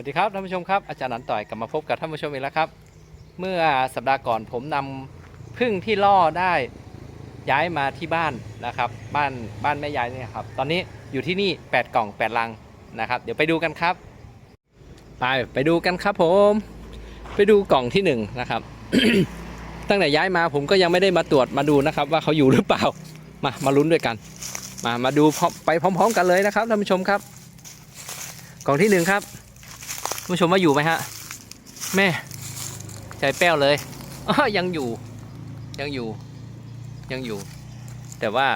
วัสดีครับท่านผู้ชมครับอาจารย์นันต่อยกลับมาพบกับท่านผู้ชมอีกแล้วครับ เมื่อสัปดาห์ก่อนผมนำพึ่งที่ล่อได้ย้ายมาที่บ้านนะครับ บ้านบ้านแม่ยายเนี่ยครับตอนนี้อยู่ที่นี่ 8 กล่อง 8 ลังนะครับ เดี๋ยวไปดูกันครับ ไปไปดูกันครับผม ไปดูกล่องที่หนึ่งนะครับ ตั้งแต่ย้ายมาผมก็ยังไม่ได้มาตรวจมาดูนะครับ ว่าเขาอยู่หรือเปล่ามามาลุ้นด้วยกัน มามาดูไปพร้อม ๆ กันเลยนะครับท่านผู้ชมครับ กล่องที่หนึ่งครับ ผู้ชมว่าอยู่ไหมฮะ แม่ใจแป้วเลยยังอยู่ ยังอยู่ ยังอยู่ แต่ว่า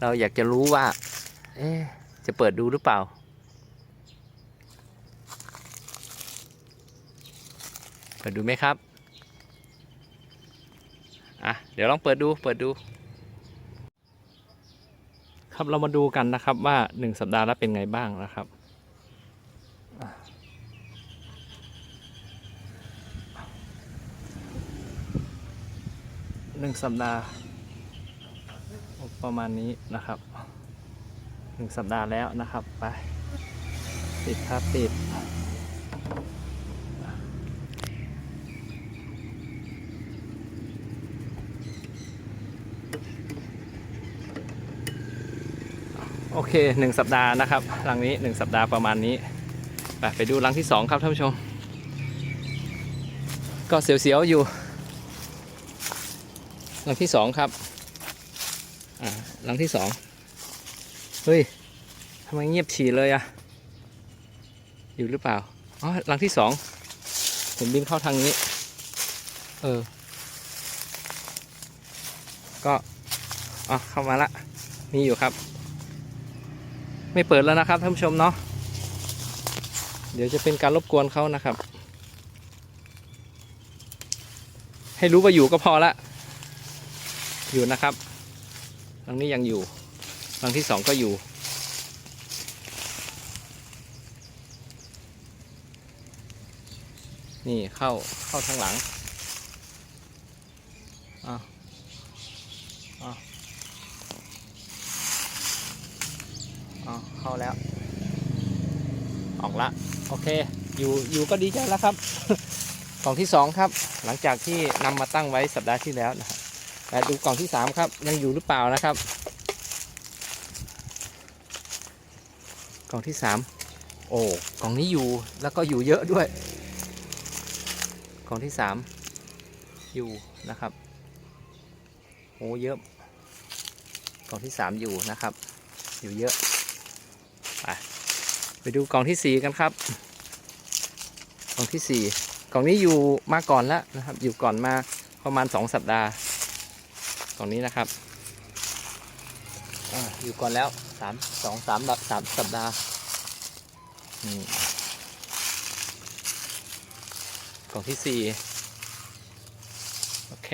เราอยากจะรู้ว่า เอ๊จะเปิดดูหรือเปล่า เปิดดูไหมครับ อะ เดี๋ยวลองเปิดดู เปิดดู ครับเรามาดูกันนะครับว่า1สัปดาห์แล้วเป็นไงบ้างนะครับ หนึ่งสัปดาห์ ประมาณนี้นะครับหนึ่งสัปดาห์แล้วนะครับ ไปปิดครับปิดโอเคหนึ่งสัปดาห์นะครับรังนี้หนึ่งสัปดาห์ประมาณนี้ไปไปดูรังที่สองครับท่านผู้ชม ก็เสียวๆอยู่ รังที่สองครับ อ่ารังที่สอง เฮ้ยทำไมเงียบฉี่เลยอะอยู่หรือเปล่า อ๋อรังที่สองเห็นบินเข้าทางนี้ เออ ก็ อ๋อ เข้ามาละ มีอยู่ครับ ไม่เปิดแล้วนะครับท่านผู้ชมเนาะ เดี๋ยวจะเป็นการรบกวนเขานะครับ ให้รู้ว่าอยู่ก็พอละ อยู่นะครับหลังนี้ยังอยู่หลังที่สองก็อยู่ นี่เข้าเข้าทางหลังอ้าวอ้าวอ้าวเข้าแล้ว ออกละ โอเค อยู่อยู่ก็ดีใจแล้วครับกล่องที่สองครับ หลังจากที่นำมาตั้งไว้สัปดาห์ที่แล้วนะครับ แต่ดูกล่องที่สามครับ ยังอยู่หรือเปล่านะครับ กล่องที่สามโอ้กล่องนี้อยู่แล้วก็อยู่เยอะด้วย กล่องที่สามอยู่นะครับโอ้เยอะ กล่องที่สามอยู่นะครับ อยู่เยอะไปไปดูกล่องที่สี่กันครับ กล่องที่สี่กล่องนี้อยู่มาก่อนแล้วนะครับ อยู่ก่อนมาประมาณสองสัปดาห์ กล่องนี้นะครับอาอยู่ก่อนแล้วสามสองสามสามสัปดาห์นี่กล่องที่สี่โอเค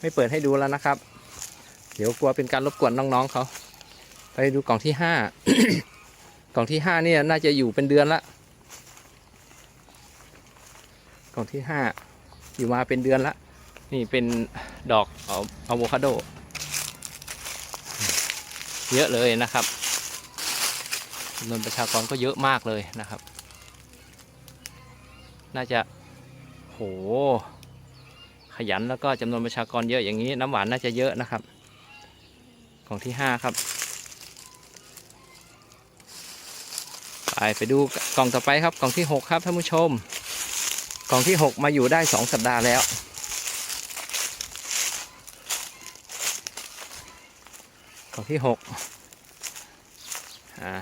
ไม่เปิดให้ดูแล้วนะครับ เดี๋ยวกลัวเป็นการรบกวนน้องๆเขาไปดูกล่องที่ห้ากล่องที่ห้าเนี่ยน่าจะอยู่เป็นเดือนละกล่องที่ห้าอยู่มาเป็นเดือนละ นี่เป็นดอกอะอโวคาโด เยอะเลยนะครับจำนวนประชากรก็เยอะมากเลยนะครับ น่าจะโหขยันแล้วก็จำนวนประชากรเยอะอย่างนี้น้ำหวานน่าจะเยอะนะครับกล่องที่ห้าครับ ไปไปดูกล่องต่อไปครับกล่องที่หกครับท่านผู้ชม กล่องที่หกมาอยู่ได้สองสัปดาห์แล้ว กองที่หกอ่า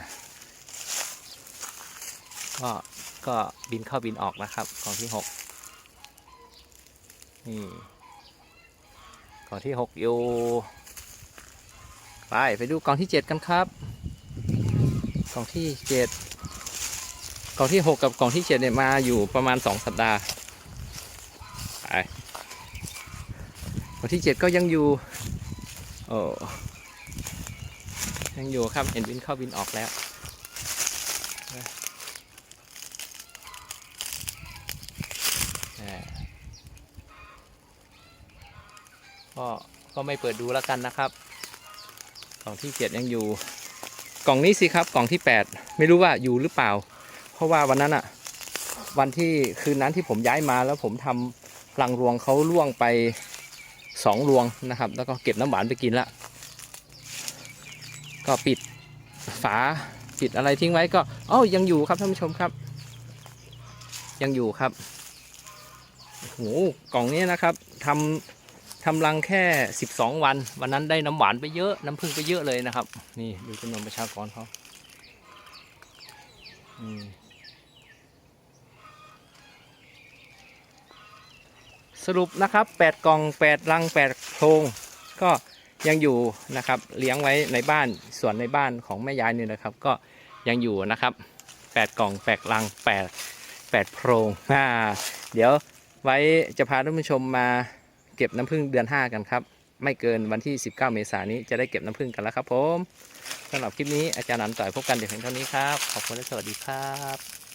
ก็ก็บินเข้าบินออกนะครับกองที่หกนี่กองที่หกอยู่ไปไปดูกองที่เจ็ดกันครับกองที่เจ็ดกองที่หกกับกองที่เจ็ดเนี่ยมาอยู่ประมาณสองสัปดาห์ไปกองที่เจ็ดก็ยังอยู่โอ้ ยังอยู่ครับ เห็นบินเข้าบินออกแล้ว ก็ก็ไม่เปิดดูแล้วกันนะครับ กล่องที่เจ็ดยังอยู่ กล่องนี้สิครับ กล่องที่แปดไม่รู้ว่าอยู่หรือเปล่า เพราะว่าวันนั้นอะวันที่คืนนั้นที่ผมย้ายมาแล้วผมทำรังรวงเขาล่วงไปสองรวงนะครับ แล้วก็เก็บน้ำหวานไปกินละ ก็ปิดฝาปิดอะไรทิ้งไว้ก็อ้ายังอยู่ครับท่านผู้ชมครับ ยังอยู่ครับโหกล่องนี้นะครับทำทำรังแค่ 12 วัน วันนั้นได้น้ำหวานไปเยอะน้ำผึ้งไปเยอะเลยนะครับ นี่ดูจำนวนประชากรเขาสรุปนะครับ 8 กล่อง 8 รัง 8 โพรงก็ ยังอยู่นะครับเลี้ยงไว้ในบ้านส่วนในบ้านของแม่ยายนี่นะครับ ก็ยังอยู่นะครับ8กล่อง8รัง8 8โพรงอ่าเดี๋ยวไว้จะพาท่านผู้ชมมาเก็บน้ำผึ้งเดือน 5 กันครับ ไม่เกินวันที่ 19 เมษายนนี้จะได้เก็บน้ำผึ้งกันแล้วครับผมสำหรับคลิปนี้อาจารย์นันต่อยพบกันเดี๋ยวเพียงเท่านี้ครับ ขอบคุณและสวัสดีครับ